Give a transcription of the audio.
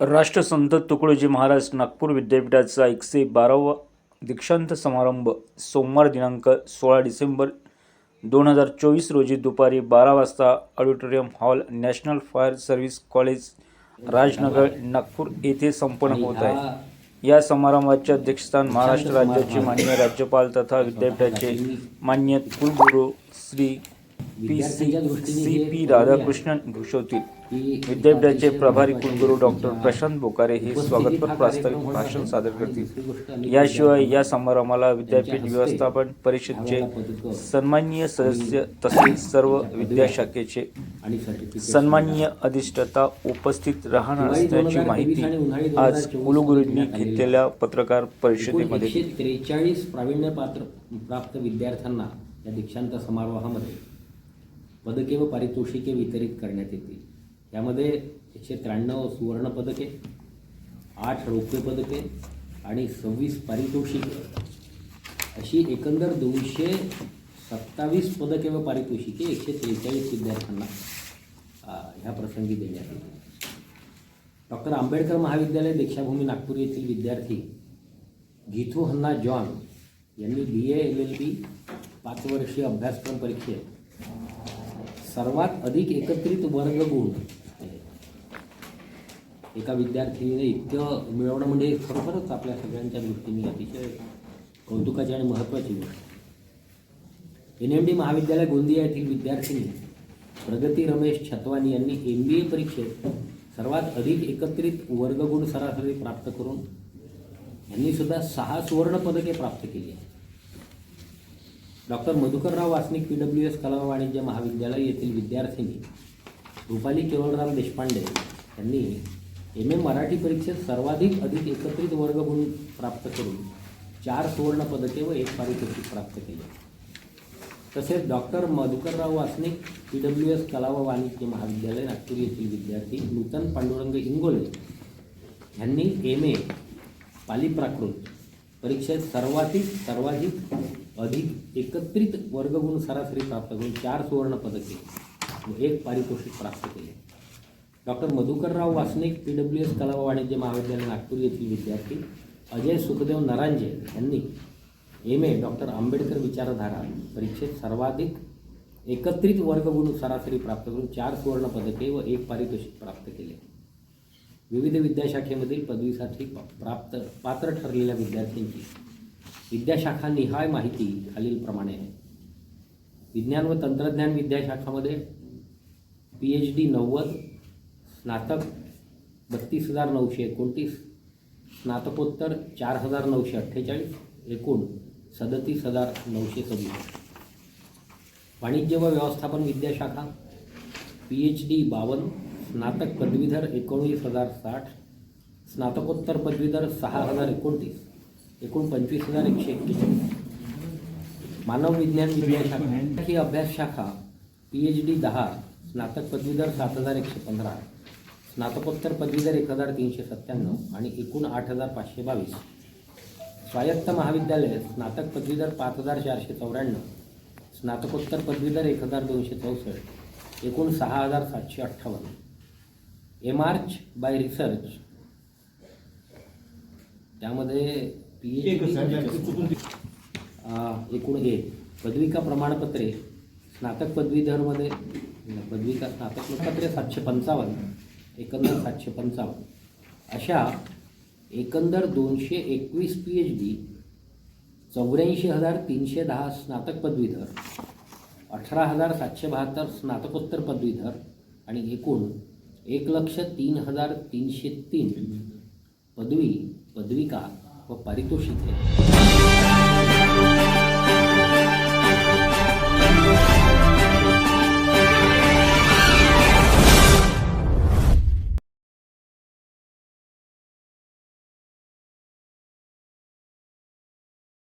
राष्ट्रसंत तुकडोजी महाराज नागपूर विद्यापीठाचा एकशे बारावा दीक्षांत समारंभ सोमवार दिनांक सोळा डिसेंबर दोन हजार चोवीस रोजी दुपारी बारा वाजता auditorium hall national fire service college Rajnagar Nagpur येथे संपन्न होत आहे. या समारंभाचे अध्यक्षस्थान महाराष्ट्र राज्याचे मान्य राज्यपाल तथा विद्यापीठाचे मान्य कुलगुरू Shri P C C P Radhakrishnan भूषवतील. विद्यापीठाचे प्रभारी कुलगुरू डॉक्टर प्रशांत बोकारे हे स्वागतपर प्रास्ताविक भाषण सादर करतील. याशिवाय या समारंभाला विद्यापीठ व्यवस्थापन परिषदेचे सन्माननीय सदस्य तसेच सर्व विद्याशाखेचे सन्माननीय अधिष्ठाता उपस्थित राहणार असल्याची माहिती आज कुलगुरूंनी घेतलेल्या पत्रकार परिषदेमध्ये त्रेचाळीस प्रावीण्य पात्र प्राप्त विद्यार्थ्यांना या दीक्षांत समारोहामध्ये पदके व पारितोषिके वितरित करण्यात येतील. यामध्ये एकशे त्र्याण्णव सुवर्णपदके आठ रौप्य पदके आणि सव्वीस पारितोषिके. अशी एकंदर दोनशे सत्तावीस पदके व पारितोषिके एकशे त्रेचाळीस विद्यार्थ्यांना ह्या प्रसंगी देण्यात आली. डॉक्टर आंबेडकर महाविद्यालय दीक्षाभूमी नागपूर येथील विद्यार्थी गीथू हन्ना जॉन यांनी बी ए एल एल बी पाच वर्षीय अभ्यासक्रम परीक्षेत सर्वात अधिक एकत्रित वर्ग गुण एका विद्यार्थीने इतकं मिळवणं म्हणजे खरोखरच आपल्या सगळ्यांच्या दृष्टीने अतिशय कौतुकाची आणि महत्त्वाची गोष्ट एन एम डी महाविद्यालय गोंदिया येथील विद्यार्थिनी प्रगती रमेश छतवानी यांनी एम बी ए परीक्षेत सर्वात अधिक एकत्रित वर्गगुण सरासरी प्राप्त करून यांनी सुद्धा सहा सुवर्ण पदके प्राप्त केली आहेत. Doctor Madhukarrao Wasnik P W S कला वाणिज्य महाविद्यालय येथील विद्यार्थिनी रुपाली केवळराम देशपांडे यांनी एम ए मराठी परीक्षेत सर्वाधिक अधिक एकत्रित वर्गगुण प्राप्त करून चार सुवर्ण पदके व एक पारितोषिक प्राप्त केले. तसेच doctor Madhukarrao Wasnik P W S कला व वाणिज्य महाविद्यालय नागपूर येथील विद्यार्थी नूतन पांडुरंग इंगोले यांनी एम ए पाली प्राकृत परीक्षेत सर्वाधिक सर्वाधिक अधिक एकत्रित वर्गगुण सरासरी प्राप्त करून चार सुवर्ण पदके व एक पारितोषिक प्राप्त केले. Doctor Madhukarrao Wasnik P W S कला व वाणिज्य महाविद्यालय नागपूर येथील विद्यार्थी अजय सुखदेव नरांजे यांनी एम ए डॉक्टर आंबेडकर विचारधारा परीक्षेत सर्वाधिक एकत्रित वर्गगुण सरासरी प्राप्त करून चार सुवर्ण पदके व एक पारितोषिक प्राप्त केले. विविध विद्याशाखेमधील पदवीसाठी प्राप्त पात्र ठरलेल्या विद्यार्थ्यांची विद्याशाखा निहाय माहिती खालीलप्रमाणे आहे. विज्ञान व तंत्रज्ञान विद्याशाखामध्ये पी एच डी नव्वद स्नातक बत्तीस हजार नऊशे एकोणतीस स्नातकोत्तर चार हजार नऊशे अठ्ठेचाळीस एकूण सदतीस हजार नऊशे सव्वीस. वाणिज्य व व्यवस्थापन विद्याशाखा पी एच डी बावन्न स्नातक पदवीधर एकोणीस हजार साठ स्नातकोत्तर पदवीधर सहा हजार एकोणतीस. एकूण पंचवीस हजार एकशे एक्केचाळीस मानव विज्ञान विद्याशाखा ही अभ्यास शाखा पी एच डी दहा स्नातक पदवीधर सात हजार एकशे पंधरा स्नातकोत्तर पदवीधर एक हजार तीनशे सत्त्याण्णव आणि एकूण आठ हजार पाचशे बावीस. स्वायत्त महाविद्यालय स्नातक पदवीधर पाच हजार चारशे चौऱ्याण्णव स्नातकोत्तर पदवीधर एक हजार दोनशे चौसष्ट एकूण सहा हजार सातशे अठ्ठावन्न. M Arch by research. त्यामध्ये पी एकूण एक पदविका प्रमाणपत्रे. स्नातक पदवीधरमध्ये पदविका स्नातक प्रमाणपत्रे सातशे पंचावन्न. एकंदर सातशे पंचावन्न. अशा एकंदर दोनशे एकवीस पी एच डी चौऱ्याऐंशी हजार तीनशे दहा स्नातक पदवीधर अठरा हजार सातशे बहात्तर स्नातकोत्तर पदवीधर आणि एकूण एक लक्ष तीन हजार तीनशे तीन. पदवी पदविका व पारितोषिके